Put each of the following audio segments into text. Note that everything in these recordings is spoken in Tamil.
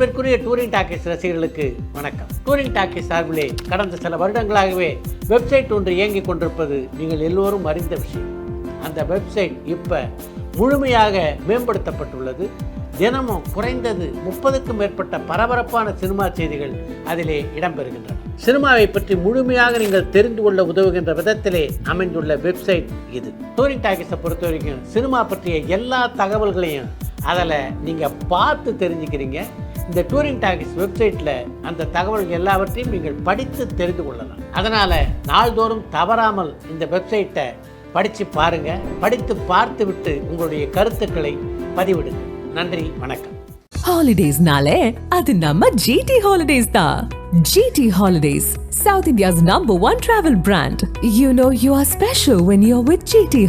அன்பிற்குரிய டூரிங் டாக்கீஸ் ரசிகர்களுக்கு வணக்கம். டூரிங் டாக்கீஸ் சார்பிலே கடந்த சில வருடங்களாகவே வெப்சைட் ஒன்று இயங்கிக் கொண்டிருப்பது நீங்கள் எல்லோரும் அறிந்த விஷயம். அந்த வெப்சைட் இப்போ முழுமையாக மேம்படுத்தப்பட்டுள்ளது. தினமும் குறைந்தது முப்பதுக்கும் மேற்பட்ட பரபரப்பான சினிமா செய்திகள் அதிலே இடம்பெறுகின்றன. சினிமாவை பற்றி முழுமையாக நீங்கள் தெரிந்து கொள்ள உதவுகின்ற விதத்திலே அமைந்துள்ள வெப்சைட் இது. டூரிங் டாக்கீஸை பொறுத்த வரைக்கும் சினிமா பற்றிய எல்லா தகவல்களையும் அதில் நீங்கள் பார்த்து தெரிஞ்சுக்கிறீங்க. இந்த டூரிங் டாக்கிஸ் வெப்சைட்டில் அந்த தகவல் எல்லாவற்றையும் நீங்கள் படித்து தெரிந்து கொள்ளலாம். அதனால் நாள்தோறும் தவறாமல் இந்த வெப்சைட்டை படித்து பாருங்கள் படித்து பார்த்துவிட்டு உங்களுடைய கருத்துக்களை பதிவிடுங்க. நன்றி வணக்கம். ஹாலிடேஸ்னாலே அது நம்ம ஜிடி ஹாலிடேஸ் தான் GT holidays south India's number one travel brand you know you are special when you are with GT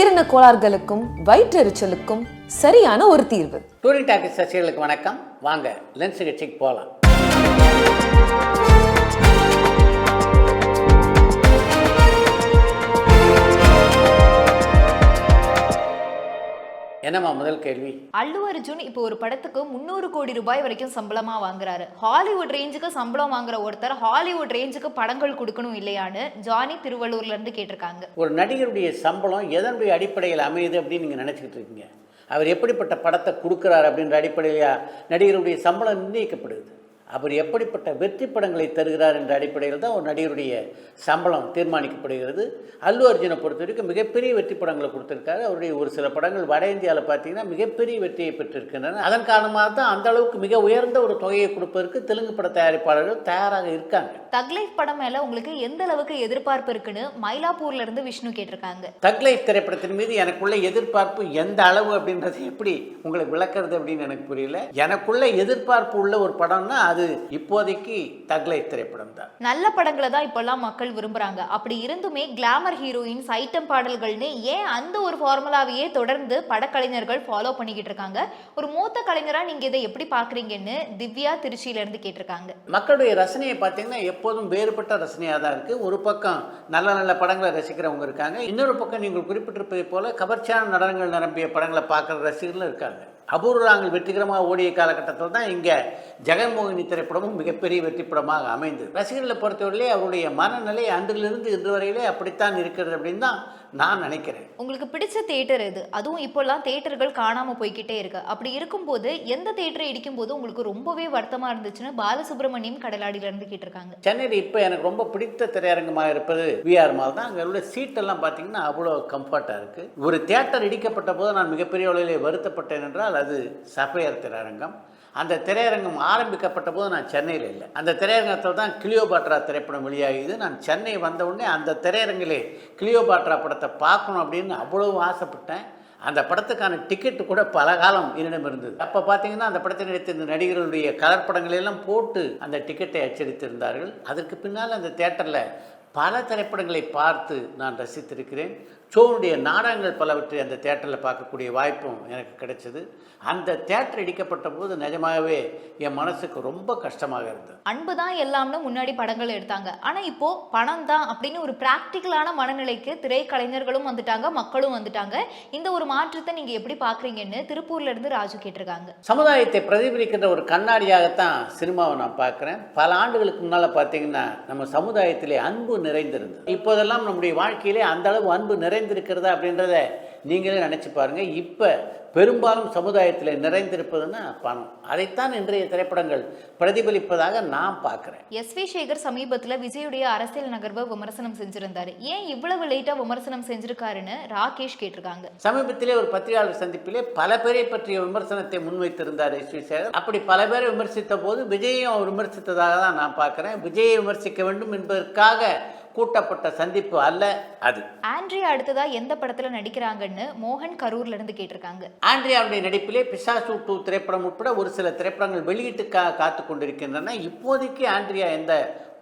ஜீரண கோளாறுகளுக்கும் வயிற்றெரிச்சலுக்கும் சரியான ஒரு தீர்வு. டூரிங் சசிகளுக்கு வணக்கம். வாங்க லென்ஸ் நிகழ்ச்சிக்கு போகலாம். என்னம்மா முதல் கேள்வி? அல்லு அர்ஜுன் இப்போ ஒரு படத்துக்கு முந்நூறு கோடி ரூபாய் வரைக்கும் சம்பளமா வாங்குறாரு. ஹாலிவுட் ரேஞ்சுக்கு சம்பளம் வாங்குற ஒருத்தர் ஹாலிவுட் ரேஞ்சுக்கு படங்கள் கொடுக்கணும் இல்லையான்னு ஜானி திருவள்ளூர்ல இருந்து கேட்டிருக்காங்க. ஒரு நடிகருடைய சம்பளம் எதனுடைய அடிப்படையில் அமையுது அப்படின்னு நீங்கள் நினச்சிக்கிட்டு இருக்கீங்க? அவர் எப்படிப்பட்ட படத்தை கொடுக்குறாரு அப்படின்ற அடிப்படையிலா நடிகருடைய சம்பளம் நிர்ணயிக்கப்படுது? அவர் எப்படிப்பட்ட வெற்றி படங்களை தருகிறார் என்ற அடிப்படையில் தான் ஒரு நடிகருடைய சம்பளம் தீர்மானிக்கப்படுகிறது. அல்லு அர்ஜுனை பொறுத்த வரைக்கும் மிகப்பெரிய வெற்றி படங்களை கொடுத்துருக்காரு. அவருடைய ஒரு சில படங்கள் வட இந்தியாவில் பார்த்தீங்கன்னா மிகப்பெரிய வெற்றியை பெற்றிருக்கின்றன. அதன் காரணமாக தான் அந்த அளவுக்கு மிக உயர்ந்த ஒரு தொகையை கொடுப்பதற்கு தெலுங்கு பட தயாரிப்பாளர்கள் தயாராக இருக்காங்க. தக் லைஃப் படம் மேல உங்களுக்கு எந்த அளவுக்கு எதிர்பார்ப்பு இருக்குன்னு மயிலாப்பூர்ல இருந்து விஷ்ணு கேட்டிருக்காங்க. தக் லைஃப் திரைப்படத்தின் மீது எனக்குள்ள எதிர்பார்ப்பு எந்த அளவு அப்படின்றது எப்படி உங்களுக்கு விளக்குறது அப்படின்னு எனக்கு புரியல. எனக்குள்ள எதிர்பார்ப்பு உள்ள ஒரு படம்னா அது இப்போதைக்கு தக் லைஃப் திரைப்படம் தான். நல்ல படங்களை தான் இப்பெல்லாம் மக்கள் விரும்புறாங்க. அப்படி இருந்துமே கிளாமர் ஹீரோயின்ஸ் ஐட்டம் பாடல்கள்னு ஏன் அந்த ஒரு ஃபார்முலாவையே தொடர்ந்து படக்கலைஞர்கள் ஃபாலோ பண்ணிக்கிட்டு இருக்காங்க? ஒரு மூத்த கலைஞரா நீங்க இதை எப்படி பாக்குறீங்கன்னு திவ்யா திருச்சியில இருந்து கேட்டிருக்காங்க. மக்களுடைய ரசனையை பார்த்தீங்கன்னா எப்போதும் வேறுபட்ட ரசனையாக தான் இருக்குது ஒரு பக்கம் நல்ல நல்ல படங்களை ரசிக்கிறவங்க இருக்காங்க. இன்னொரு பக்கம் நீங்கள் குறிப்பிட்டிருப்பதை போல கவர்ச்சியான நடனங்கள் நிரம்பிய படங்களை பார்க்குற ரசிகர்களும் இருக்காங்க. அபூர்வங்கள் வெற்றிகரமாக ஓடிய காலகட்டத்தில் தான் இங்கே ஜெகன்மோகினி திரைப்படமும் மிகப்பெரிய வெற்றி படமாக அமைந்தது. ரசிகர்களை பொறுத்தவரையிலே அவருடைய மனநிலை அன்றிலிருந்து இன்று வரையிலே அப்படித்தான் இருக்கிறது அப்படின்னு தான் நான் நினைக்கிறேன். உங்களுக்கு பிடிச்ச தேட்டர் எது? அதுவும் இப்போல்லாம் தேட்டர்கள் காணாம போய்க்கிட்டே இருக்கு. அப்படி இருக்கும்போது எந்த தேட்டரை இடிக்கும் போது உங்களுக்கு ரொம்பவே வருத்தமா இருந்துச்சுன்னு பாலசுப்ரமணியம் கடலாடியில இருந்து கேட்டிருக்காங்க. சென்னையில் இப்போ எனக்கு ரொம்ப பிடித்த திரையரங்கமாக இருப்பது விஆர் மால் தான். அங்கே உள்ள சீட்டெல்லாம் பார்த்தீங்கன்னா அவ்வளோ கம்ஃபர்ட்டாக இருக்குது ஒரு தியேட்டர் இடிக்கப்பட்ட போது நான் மிகப்பெரிய அளவிலே வருத்தப்பட்டேன் என்றால் அது சஃபையர் திரையரங்கம். அந்த திரையரங்கம் ஆரம்பிக்கப்பட்ட போது நான் சென்னையில் இல்லை. அந்த திரையரங்கத்தில் தான் கிளியோபாட்ரா திரைப்படம் வெளியாகிது. நான் சென்னை வந்த உடனே அந்த திரையரங்கிலே கிளியோபாட்ரா படத்தை பார்க்கணும் அப்படின்னு அவ்வளோ ஆசைப்பட்டேன். அந்த படத்துக்கான டிக்கெட்டு கூட பல காலம் என்னிடம் இருந்தது. அப்போ பார்த்தீங்கன்னா அந்த படத்தை நடித்திருந்த நடிகர்களுடைய கலர் படங்களை எல்லாம் போட்டு அந்த டிக்கெட்டை அச்சடித்திருந்தார்கள். அதற்கு பின்னால் அந்த தேட்டரில் பல திரைப்படங்களை பார்த்து நான் ரசித்திருக்கிறேன். சோனுடைய நாடகங்கள் பலவற்றை அந்த தேட்டரில் பார்க்கக்கூடிய வாய்ப்பும் எனக்கு கிடைச்சது. அந்த தேட்டர் இடிக்கப்பட்ட போது நிஜமாகவே என் மனசுக்கு ரொம்ப கஷ்டமாக இருந்தது. அன்பு தான் எல்லாம்னு முன்னாடி படங்கள் எடுத்தாங்க. ஆனா இப்போ பணம் தான் அப்படின்னு ஒரு பிராக்டிக்கலான மனநிலைக்கு திரைக்கலைஞர்களும் வந்துட்டாங்க மக்களும் வந்துட்டாங்க. இந்த ஒரு மாற்றத்தை நீங்க எப்படி பாக்குறீங்கன்னு திருப்பூர்ல இருந்து ராஜு கேட்டிருக்காங்க. சமுதாயத்தை பிரதிபலிக்கின்ற ஒரு கண்ணாடியாகத்தான் சினிமாவை நான் பார்க்குறேன். பல ஆண்டுகளுக்கு முன்னால் பார்த்தீங்கன்னா நம்ம சமுதாயத்திலே அன்பு நிறைந்திருந்தது. இப்போதெல்லாம் நம்முடைய வாழ்க்கையிலே அந்த அளவு அன்பு நிறைந்திருக்கிறதா அப்படின்றத நீங்களே நினச்சி பாருங்கள் இப்போ பெரும்பாலும் சமுதாயத்தில் நிறைந்திருப்பதுன்னா பணம். அதைத்தான் இன்றைய திரைப்படங்கள் பிரதிபலிப்பதாக நான் பார்க்குறேன். எஸ் வி சேகர் சமீபத்துல விஜயுடைய அரசியல் நகர்வை விமர்சனம் செஞ்சிருந்தாரு. ஏன் இவ்வளவு லேட்டா விமர்சனம் செஞ்சிருக்காருன்னு ராகேஷ் கேட்டிருக்காங்க. சமீபத்திலே ஒரு பத்திரிகையாளர் சந்திப்பிலே பல பேரை பற்றிய விமர்சனத்தை முன்வைத்திருந்தார் எஸ் வி சேகர். அப்படி பல பேரை விமர்சித்த போது விஜயையும் அவர் விமர்சித்ததாக தான் நான் பார்க்குறேன். விஜயை விமர்சிக்க வேண்டும் என்பதற்காக கூட்டப்பட்ட சந்திப்பு அல்ல அது. ஆண்ட்ரியா அடுத்ததா எந்த படத்துல நடிக்கிறாங்கன்னு மோகன் கரூர்ல இருந்து கேட்டிருக்காங்க. ஆண்ட்ரியாவுடைய நடிப்பிலே பிசாசு டூ திரைப்படம் உட்பட ஒரு சில திரைப்படங்கள் வெளியீட்டுக்காக காத்து கொண்டிருக்கின்றன இப்போதைக்கு ஆண்ட்ரியா எந்த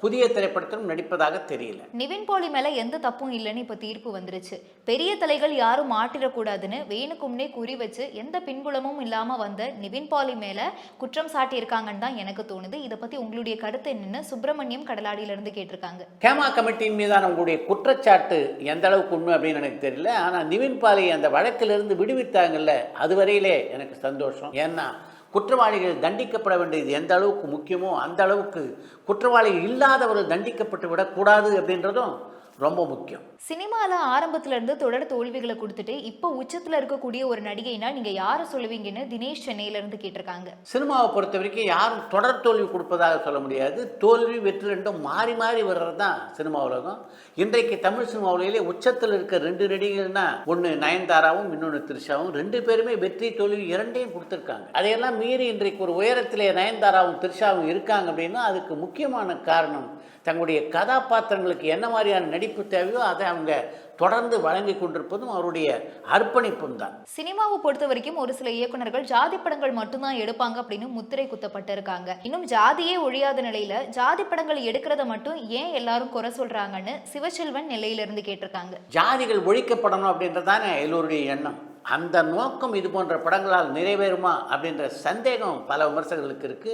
புதிய திரைப்படத்திலும் நடிப்பதாக தெரியல. நிவின் பாலி மேல எந்த தப்பும் இல்லைன்னு இப்ப தீர்ப்பு வந்துருச்சு. பெரிய தலைகள் யாரும் மாட்டிடக்கூடாதுன்னு வேணுக்கும்னே குறி வச்சு எந்த பின்புலமும் இல்லாம வந்த நிவின் பாலி மேல குற்றம் சாட்டி இருக்காங்கன்னு தான் எனக்கு தோணுது. இதை பத்தி உங்களுடைய கருத்து என்னன்னு சுப்பிரமணியம் கடலாடியில இருந்து கேட்டிருக்காங்க. கேமா கமிட்டியின் மீதான உங்களுடைய குற்றச்சாட்டு எந்த அளவுக்கு உண்மை அப்படின்னு எனக்கு தெரியல. ஆனால் நிவின் பாலை அந்த வழக்கிலிருந்து விடுவித்தாங்கல்ல அதுவரையிலே எனக்கு சந்தோஷம். ஏன்னா குற்றவாளிகள் தண்டிக்கப்பட வேண்டியது எந்த அளவுக்கு முக்கியமோ அந்த அளவுக்கு குற்றவாளிகள் இல்லாதவர்கள் தண்டிக்கப்பட்டு விடக்கூடாது அப்படின்றதும் ரொம்ப முக்கியம். சினிமாவில் ஆரம்பத்துலேருந்து தொடர் தோல்விகளை கொடுத்துட்டு இப்போ உச்சத்தில் இருக்கக்கூடிய ஒரு நடிகைனா நீங்கள் யாரை சொல்லுவீங்கன்னு தினேஷ் சென்னையில இருந்து கேட்டிருக்காங்க. சினிமாவை பொறுத்த வரைக்கும் யாரும் தொடர் தோல்வி கொடுப்பதாக சொல்ல முடியாது. தோல்வி வெற்றி ரெண்டும் மாறி மாறி வர்றது தான் சினிமா உலகம். இன்றைக்கு தமிழ் சினிமா உலகிலே உச்சத்தில் இருக்க ரெண்டு நடிகைகள்னா ஒன்று நயன்தாராவும் இன்னொன்று த்ரிஷாவும். ரெண்டு பேருமே வெற்றி தோல்வி இரண்டையும் கொடுத்துருக்காங்க. அதையெல்லாம் மீறி இன்றைக்கு ஒரு உயரத்திலே நயன்தாராவும் த்ரிஷாவும் இருக்காங்க அப்படின்னா அதுக்கு முக்கியமான காரணம் தங்களுடைய கதாபாத்திரங்களுக்கு என்ன மாதிரியான நடிப்பு தேவையோ அதை அவங்க தொடர்ந்து வழங்கி கொண்டிருப்பதும் அவருடைய அர்ப்பணிப்பும் தான். சினிமாவை பொறுத்த வரைக்கும் ஒரு சில இயக்குனர்கள் ஜாதி படங்கள் மட்டும்தான் எடுப்பாங்க அப்படின்னு முத்திரை குத்தப்பட்டு இருக்காங்க இன்னும் ஜாதியே ஒழியாத நிலையில ஜாதி படங்கள் எடுக்கிறத மட்டும் ஏன் எல்லாரும் குறை சொல்றாங்கன்னு சிவசெல்வன் நெல்லையில இருந்து கேட்டிருக்காங்க. ஜாதிகள் ஒழிக்கப்படணும் அப்படின்றதானே எல்லோருடைய எண்ணம். அந்த நோக்கம் இது போன்ற படங்களால் நிறைவேறுமா அப்படின்ற சந்தேகம் பல விமர்சகர்களுக்கு இருக்கு.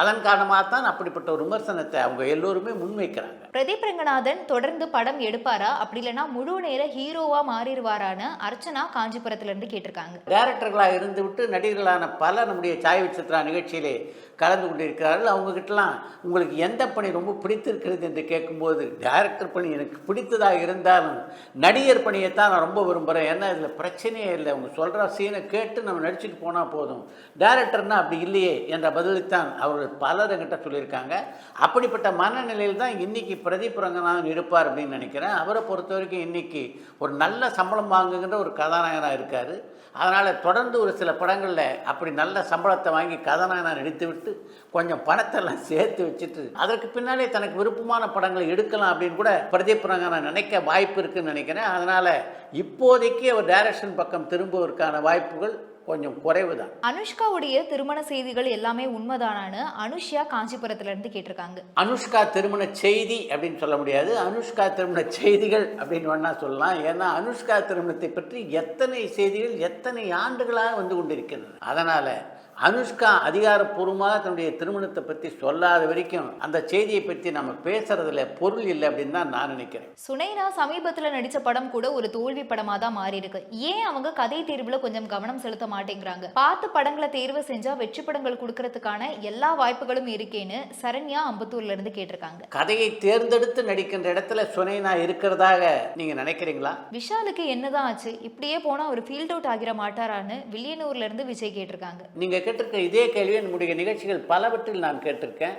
அதன் காரணமாக தான் அப்படிப்பட்ட ஒரு விமர்சனத்தை அவங்க எல்லோருமே முன்வைக்கிறாங்க. பிரதீப் ரங்கநாதன் தொடர்ந்து படம் எடுப்பாரா? அப்படி இல்லைன்னா முழு நேர ஹீரோவா மாறிடுவாரான்னு அர்ச்சனா காஞ்சிபுரத்துல இருந்து கேட்டிருக்காங்க டைரக்டர்களாக இருந்துவிட்டு நடிகர்களான பல நம்முடைய சாய் சித்ரா நிகழ்ச்சியிலே கலந்து கொண்டிருக்கிறார்கள். அவங்ககிட்டலாம் உங்களுக்கு எந்த பணி ரொம்ப பிடித்திருக்கிறது? என்று கேட்கும்போது டைரக்டர் பணி எனக்கு பிடித்ததாக இருந்தாலும் நடிகர் பணியை தான் நான் ரொம்ப விரும்புகிறேன் ஏன்னா இதில் பிரச்சனையே இல்லை. அவங்க சொல்கிற சீனை கேட்டு நம்ம நடிச்சுட்டு போனால் போதும். டைரக்டர்னா அப்படி இல்லையே என்ற பதிலைத்தான் அவர்கள் பலர் என்கிட்ட சொல்லியிருக்காங்க. அப்படிப்பட்ட மனநிலையில் தான் இன்றைக்கி பிரதீப் ரங்கநாதன் இருப்பார் அப்படின்னு நினைக்கிறேன். அவரை பொறுத்த வரைக்கும் இன்றைக்கி ஒரு நல்ல சம்பளம் வாங்குகின்ற ஒரு கதாநாயகனாக இருக்கார். அதனால் தொடர்ந்து ஒரு சில படங்களில் அப்படி நல்ல சம்பளத்தை வாங்கி கதாநாயகனாக நடித்து விட்டு கொஞ்சம் பணத்தெல்லாம் சேர்த்து வச்சுட்டு அதற்கு பின்னாலே தனக்கு விருப்பமான படங்களை எடுக்கலாம் அப்படின்னு கூட பிரதீப் ரங்கநாதன் நினைக்க வாய்ப்பு இருக்குன்னு நினைக்கிறேன். அதனால் இப்போதைக்கு அவர் டைரக்ஷன் பக்கம் திரும்புவதற்கான வாய்ப்புகள் கொஞ்சம் குறைவு தான் அனுஷ்காவுடைய திருமண செய்திகள் எல்லாமே உண்மைதானான்னு அனுஷ்யா காஞ்சிபுரத்துல இருந்து கேட்டிருக்காங்க. அனுஷ்கா திருமண செய்தி அப்படின்னு சொல்ல முடியாது. அனுஷ்கா திருமண செய்திகள் அப்படின்னு வேணா சொல்லலாம். ஏன்னா அனுஷ்கா திருமணத்தை பற்றி எத்தனை செய்திகள் எத்தனை ஆண்டுகளாக வந்து கொண்டிருக்கின்றன. அதனால் அனுஷ்கா அதிகாரப்பூர்வமாக தன்னுடைய திருமணத்தை பற்றி சொல்லாத வரைக்கும் அந்த செய்தியை பற்றி நம்ம பேசுறதுல பொருள் இல்லை அப்படின்னு தான் நான் நினைக்கிறேன். சுனைனா சமீபத்துல நடிச்ச படம் கூட ஒரு தோல்வி படமா தான் மாறி இருக்கு. ஏன் அவங்க கதை தேர்வுல கொஞ்சம் கவனம் செலுத்த மாட்டேங்கிறாங்க? பார்த்து படங்களை தேர்வு செஞ்சா வெற்றி படங்கள் கொடுக்கறதுக்கான எல்லா வாய்ப்புகளும் இருக்கேன்னு சரண்யா அம்பத்தூர்ல இருந்து கேட்டிருக்காங்க. கதையை தேர்ந்தெடுத்து நடிக்கின்ற இடத்துல சுனைனா இருக்கிறதாக நீங்கள் நினைக்கிறீங்களா? விஷாலுக்கு என்னதான் ஆச்சு? இப்படியே போனா ஒரு ஃபீல்ட் அவுட் ஆகிற மாட்டாரான்னு வில்லியனூர்ல இருந்து விஜய் கேட்டிருக்காங்க. நீங்கள் கேட்டிருக்க இதே கேள்வி என்னுடைய நிகழ்ச்சிகள் பலவற்றில் நான் கேட்டிருக்கேன்.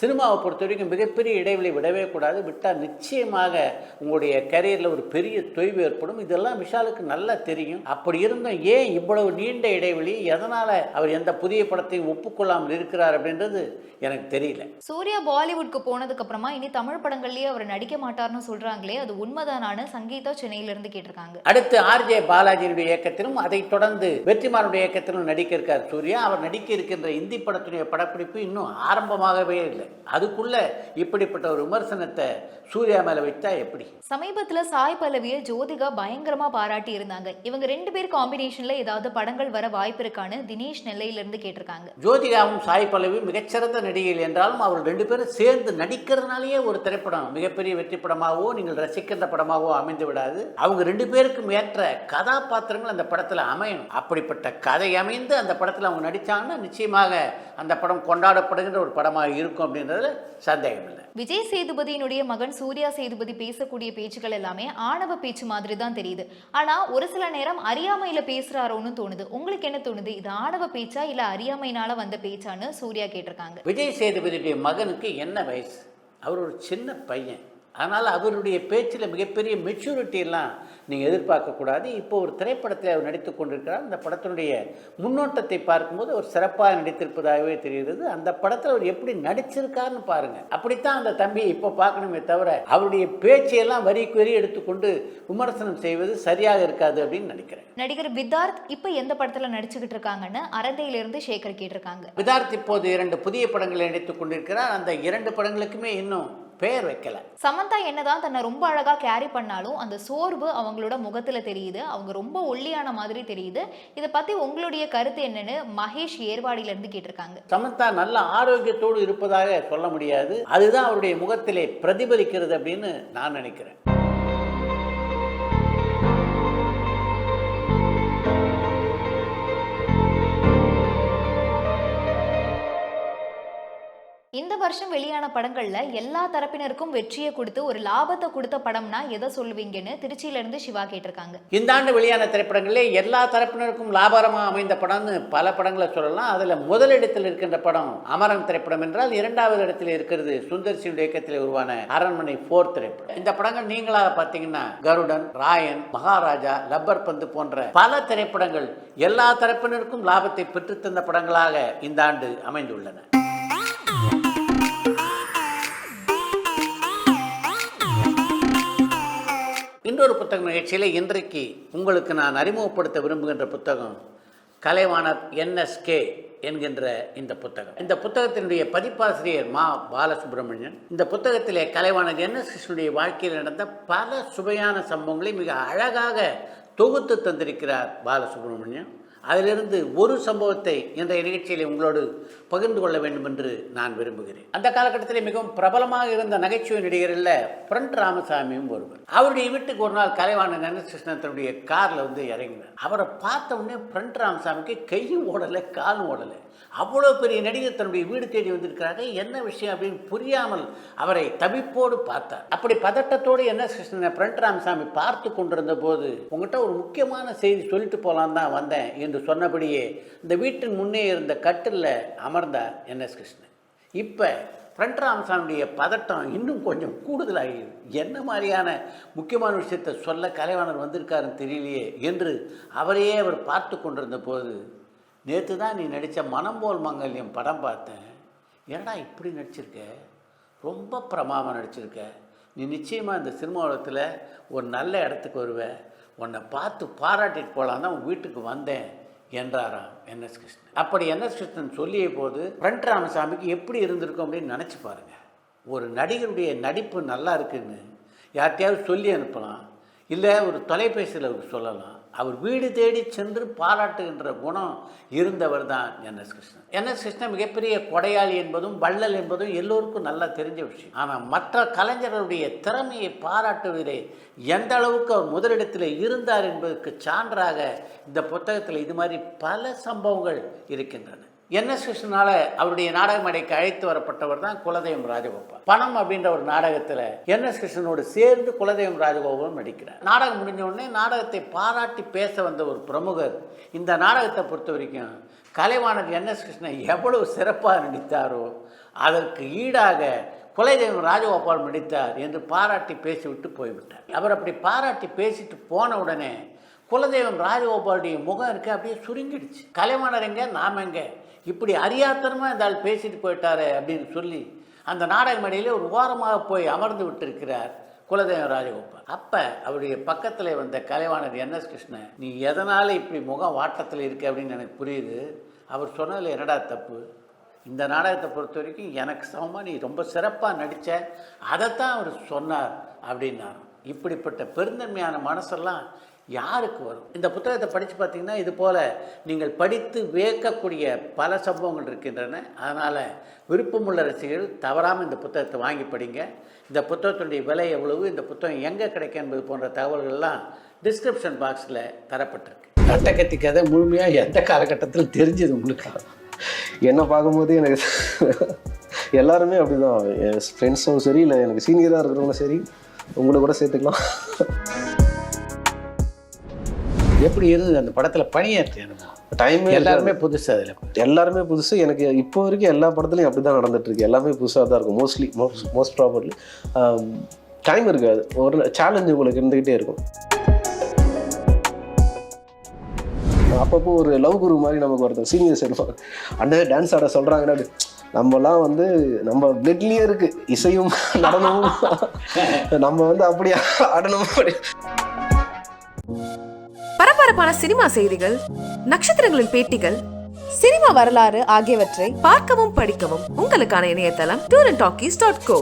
சினிமாவை பொறுத்த வரைக்கும் மிகப்பெரிய இடைவெளி விடவே கூடாது. விட்டால் நிச்சயமாக உங்களுடைய கரியரில் ஒரு பெரிய தொய்வு ஏற்படும். இதெல்லாம் விஷாலுக்கு நல்லா தெரியும். அப்படி இருந்தும் ஏன் இவ்வளவு நீண்ட இடைவெளி? எதனால் அவர் எந்த புதிய படத்தையும் ஒப்புக்கொள்ளாமல் இருக்கிறார் அப்படின்றது எனக்கு தெரியல. சூர்யா பாலிவுட்க்கு போனதுக்கு அப்புறமா இனி தமிழ் படங்கள்லயே அவர் நடிக்க மாட்டார்னு சொல்றாங்களே அது உண்மைதானான்னு சங்கீதா சென்னையில இருந்து கேட்டிருக்காங்க. அடுத்து ஆர்ஜே பாலாஜியினுடைய இயக்கத்திலும் அதைத் தொடர்ந்து வெற்றிமாறனுடைய இயக்கத்திலும் நடிக்க இருக்கார் சூர்யா. அவர் நடிக்க இருக்கின்ற இந்தி படத்துடைய படப்பிடிப்பு இன்னும் ஆரம்பமாகவே இல்லை. அதுக்குள்ள இப்படிப்பட்ட ஒரு விமர்சனத்தை சூர்யா மேலே வைத்தா எப்படி? சமீபத்துல சாய் பல்லவியை ஜோதிகா பயங்கரமா பாராட்டி இருந்தாங்க. இவங்க ரெண்டு பேர் காம்பினேஷன்ல ஏதாவது படங்கள் வர வாய்ப்பு இருக்கான்னு தினேஷ் நெல்லையில இருந்து கேட்டிருக்காங்க. ஜோதிகாவும் சாய் பல்லவி மிகச்சிறந்த நடிகைகள் என்றாலும் அவர்கள் ரெண்டு பேரும் சேர்ந்து நடிக்கிறதுனாலேயே ஒரு திரைப்படம் மிகப்பெரிய வெற்றி படமாகவோ நீங்கள் ரசிக்கின்ற படமாகவோ அமைந்து விடாது. அவங்க ரெண்டு பேருக்கும் ஏற்ற கதாபாத்திரங்கள் அந்த படத்தில் அமையணும். அப்படிப்பட்ட கதை அமைந்து அந்த படத்தில் அவங்க நடித்தாங்கன்னா நிச்சயமாக அந்த படம் கொண்டாடப்படுகின்ற ஒரு படமாக இருக்கும். அப்படின்றதுல சந்தேகம் இல்லை விஜய் சேதுபதியினுடைய மகன் சூர்யா சேதுபதி பேசக்கூடிய பேச்சுக்கள் எல்லாமே ஆணவ பேச்சு மாதிரி தான் தெரியுது. ஆனா ஒரு சில நேரம் அறியாமையில பேசுறாரோன்னு தோணுது. உங்களுக்கு என்ன தோணுது? இது ஆணவ பேச்சா இல்ல அறியாமையினால வந்த பேச்சான்னு சூர்யா கேட்டிருக்காங்க. விஜய் சேதுபதியுடைய மகனுக்கு என்ன வயசு? அவர் ஒரு சின்ன பையன். அதனால் அவருடைய பேச்சில் மிகப்பெரிய மெச்சூரிட்டி எல்லாம் நீங்கள் எதிர்பார்க்கக்கூடாது இப்போ ஒரு திரைப்படத்தில் அவர் நடித்து கொண்டிருக்கிறார். அந்த படத்தினுடைய முன்னோட்டத்தை பார்க்கும்போது அவர் சிறப்பாக நடித்திருப்பதாகவே தெரிகிறது. அந்த படத்தில் அவர் எப்படி நடிச்சிருக்காருன்னு பாருங்கள் அப்படித்தான் அந்த தம்பியை இப்போ பார்க்கணுமே தவிர அவருடைய பேச்சையெல்லாம் வரிக்கு வரி எடுத்துக்கொண்டு விமர்சனம் செய்வது சரியாக இருக்காது அப்படின்னு நினைக்கிறேன். நடிகர் வித்தார்த் இப்ப எந்த படத்துல நடிச்சுக்கிட்டு இருக்காங்கன்னு அரந்தையில இருந்து சேகர் கேட்டிருக்காங்க. விதார்த் இப்போது இரண்டு புதிய படங்களை நடித்துக் கொண்டிருக்கிறார். அந்த இரண்டு படங்களுக்குமே இன்னும் பெயர் வைக்கல. சமந்தா என்னதான் தன்னை ரொம்ப அழகா கேரி பண்ணாலும் அந்த சோர்வு அவங்களோட முகத்துல தெரியுது. அவங்க ரொம்ப ஒல்லியான மாதிரி தெரியுது. இதை பத்தி உங்களுடைய கருத்து என்னன்னு மகேஷ் ஏர்வாடியில இருந்து கேட்டிருக்காங்க. சமந்தா நல்ல ஆரோக்கியத்தோடு இருப்பதாக சொல்ல முடியாது. அதுதான் அவருடைய முகத்திலே பிரதிபலிக்கிறது அப்படின்னு நான் நினைக்கிறேன். இந்த வருஷம் வெளியான படங்கள்ல எல்லா தரப்பினருக்கும் வெற்றியை கொடுத்து ஒரு லாபத்தை கொடுத்த படம்னா எதை சொல்லுவீங்கன்னு திருச்சியில இருந்து சிவா கேட்டிருக்காங்க. இந்த ஆண்டு வெளியான திரைப்படங்களே எல்லா தரப்பினருக்கும் லாபகரமாக அமைந்த படம்னு பல படங்களை சொல்லலாம். அதில் முதலிடத்தில் இருக்கின்ற படம் அமரன் திரைப்படம் என்றால் இரண்டாவது இடத்தில் இருக்கிறது சுந்தர் சிங் இயக்கத்தில் உருவான அரண்மனை போர் திரைப்படம். இந்த படங்கள் நீங்களாக பார்த்தீங்கன்னா கருடன் ராயன் மகாராஜா லப்பர் பந்து போன்ற பல திரைப்படங்கள் எல்லா தரப்பினருக்கும் லாபத்தை பெற்றுத்தந்த படங்களாக இந்த ஆண்டு அமைந்துள்ளன. இன்னொரு புத்தக நிகழ்ச்சியில் இன்றைக்கு உங்களுக்கு நான் அறிமுகப்படுத்த விரும்புகின்ற புத்தகம் கலைவாணர் என்எஸ்கே என்கின்ற இந்த புத்தகம். இந்த புத்தகத்தினுடைய பதிப்பாசிரியர் மா பாலசுப்ரமணியன் இந்த புத்தகத்திலே கலைவாணர் என்எஸ் கிருஷ்ணனுடைய வாழ்க்கையில் நடந்த பல சுவையான சம்பவங்களை மிக அழகாக தொகுத்து தந்திருக்கிறார் பாலசுப்ரமணியன். அதிலிருந்து ஒரு சம்பவத்தை இன்றைய நிகழ்ச்சியில் உங்களோடு பகிர்ந்து கொள்ள வேண்டும் என்று நான் விரும்புகிறேன். அந்த காலகட்டத்தில் மிகவும் பிரபலமாக இருந்த நகைச்சுவை நடிகரில் பிரண்ட் ராமசாமியும் ஒருவர். அவருடைய வீட்டுக்கு ஒரு நாள் கலைவாணன் என்எஸ் தன்னுடைய காரில் வந்து இறங்கினார். அவரை பார்த்த உடனே பிரண்ட் ராமசாமிக்கு கையும் ஓடலை காலும் ஓடலை. அவ்வளோ பெரிய நடிகர் தன்னுடைய வீடு தேடி வந்திருக்கிறாங்க. என்ன விஷயம் அப்படின்னு புரியாமல் அவரை தவிப்போடு பார்த்தார். அப்படி பதட்டத்தோடு என்ன கிருஷ்ணனை பிரண்ட் ராமசாமி பார்த்து கொண்டிருந்த போது உங்ககிட்ட ஒரு முக்கியமான செய்தி சொல்லிட்டு போகலாம் தான் வந்தேன் என்று சொன்னபடியே இந்த வீட்டின் முன்னே இருந்த கட்டில் அமர்ந்தார் என்எஸ் கிருஷ்ணன். இப்போ பிரண்ட் ராமசாமியுடைய பதட்டம் இன்னும் கொஞ்சம் கூடுதலாகி என்ன மாதிரியான முக்கியமான விஷயத்தை சொல்ல கலைவாணர் வந்திருக்காருன்னு தெரியலையே என்று அவரையே அவர் பார்த்து கொண்டிருந்த போது நேற்று தான் நீ நடித்த மனம் போல் மங்கல்யம் படம் பார்த்தேன். ஏடா இப்படி நடிச்சிருக்க? ரொம்ப பிரமாதமாக நடிச்சிருக்க. நீ நிச்சயமாக இந்த சினிமா உலகத்தில் ஒரு நல்ல இடத்துக்கு வருவ. உன்னை பார்த்து பாராட்டிட்டு போகலாம் தான் உன் வீட்டுக்கு வந்தேன் என்றாராம் என்எஸ் கிருஷ்ணன். அப்படி என்எஸ் கிருஷ்ணன் சொல்லிய போது ஃப்ரண்ட் ராமசாமிக்கு எப்படி இருந்திருக்கும் அப்படின்னு நினச்சி பாருங்கள் ஒரு நடிகருடைய நடிப்பு நல்லா இருக்குன்னு யார்கிட்டயாவது சொல்லி அனுப்பலாம். இல்லை ஒரு தொலைபேசியில் அவருக்கு சொல்லலாம். அவர் வீடு தேடி சென்று பாராட்டுகின்ற குணம் இருந்தவர் தான் N S Krishnan. N S Krishnan மிகப்பெரிய கொடையாளி என்பதும் வள்ளல் என்பதும் எல்லோருக்கும் நல்லா தெரிஞ்ச விஷயம். ஆனால் மற்ற கலைஞர்களுடைய திறமையை பாராட்டுவதிலே எந்த அளவுக்கு அவர் முதலிடத்தில் இருந்தார் என்பதற்கு சான்றாக இந்த புத்தகத்தில் இது மாதிரி பல சம்பவங்கள் இருக்கின்றன. என்எஸ்எஸ்னால கிருஷ்ணனால அவருடைய நாடக மேடைக்கு அழைத்து வரப்பட்டவர் தான் குலதெய்வம் ராஜகோபால். பணம் அப்படின்ற ஒரு நாடகத்தில் என்எஸ்எஸ்னோடு கிருஷ்ணனோடு சேர்ந்து குலதெய்வம் ராஜகோபாலும் நடிக்கிறார். நாடகம் முடிஞ்ச உடனே நாடகத்தை பாராட்டி பேச வந்த ஒரு பிரமுகர் இந்த நாடகத்தை பொறுத்த வரைக்கும் கலைவாணர் என்எஸ் கிருஷ்ணன் எவ்வளவு சிறப்பாக நடித்தாரோ அதற்கு ஈடாக குலதெய்வம் ராஜகோபால் நடித்தார் என்று பாராட்டி பேசிவிட்டு போய்விட்டார். அவர் அப்படி பாராட்டி பேசிட்டு போன உடனே குலதெய்வம் ராஜகோபாலுடைய முகம் இருக்க அப்படியே சுருங்கிடுச்சு. கலைவாணர் எங்கே நாம் எங்கே? இப்படி அறியாத்தனமாக இந்த ஆள் பேசிட்டு போயிட்டாரு அப்படின்னு சொல்லி அந்த நாடக மேடையிலே ஒரு ஓரமாக போய் அமர்ந்து விட்டிருக்கிறார் குலதெய்வம் ராஜகோபால். அப்போ அவருடைய பக்கத்தில் வந்த கலைவாணர் என்எஸ் கிருஷ்ணன் நீ எதனால் இப்படி முகம் வாட்டத்தில் இருக்க? அப்படின்னு எனக்கு புரியுது. அவர் சொன்னதில் என்னடா தப்பு? இந்த நாடகத்தை பொறுத்த வரைக்கும் எனக்கு சமமாக நீ ரொம்ப சிறப்பாக நடித்த அதைத்தான் அவர் சொன்னார் அப்படின்னார் இப்படிப்பட்ட பெருந்தன்மையான மனசெல்லாம் யாருக்கு வரும்? இந்த புத்தகத்தை படித்து பார்த்தீங்கன்னா இது போல் நீங்கள் படித்து வியக்கக்கூடிய பல சம்பவங்கள் இருக்கின்றன. அதனால் விருப்பமுள்ள ரசிகர்கள் தவறாமல் இந்த புத்தகத்தை வாங்கி படிங்க. இந்த புத்தகத்தினுடைய விலை எவ்வளவு? இந்த புத்தகம் எங்கே கிடைக்கும் என்பது போன்ற தகவல்கள்லாம் டிஸ்கிரிப்ஷன் பாக்ஸில் தரப்பட்டிருக்கு. கட்டக்கத்தி கதை முழுமையாக எந்த காலகட்டத்தில் தெரிஞ்சது உங்களுக்கு? என்ன பார்க்கும்போது எனக்கு எல்லாருமே அப்படிதான். என் ஃப்ரெண்ட்ஸும் சரி இல்லை எனக்கு சீனியராக இருக்கிறவங்களும் சரி உங்களை கூட சேர்த்துக்கலாம். எப்படி இருந்தது அந்த படத்தில் பணியாற்றி அனுபவம்? டைமே எல்லாருமே புதுசு அதில். எல்லாருமே புதுசு. எனக்கு இப்போ வரைக்கும் எல்லா படத்துலையும் அப்படி தான் நடந்துட்டு இருக்கு. எல்லாமே புதுசாக தான் இருக்கும். Mostly most most properly time இருக்காது. ஒரு சேலஞ்சு உங்களுக்கு இருந்துக்கிட்டே இருக்கும். அப்பப்போ ஒரு லவ் குரு மாதிரி நமக்கு ஒருத்தர் சீனியர்ஸ் இருப்பாங்க அந்த டான்ஸ் ஆட சொல்கிறாங்கன்னா நம்மலாம் வந்து நம்ம பிளட்லேயே இருக்கு. இசையும் நடனமும். நம்ம வந்து அப்படியே ஆடணும். அப்படி பரபரப்பான சினிமா செய்திகள் நட்சத்திரங்களின் பேட்டிகள் சினிமா வரலாறு ஆகியவற்றை பார்க்கவும் படிக்கவும் உங்களுக்கான இணையதளம் tour and talkies dot co.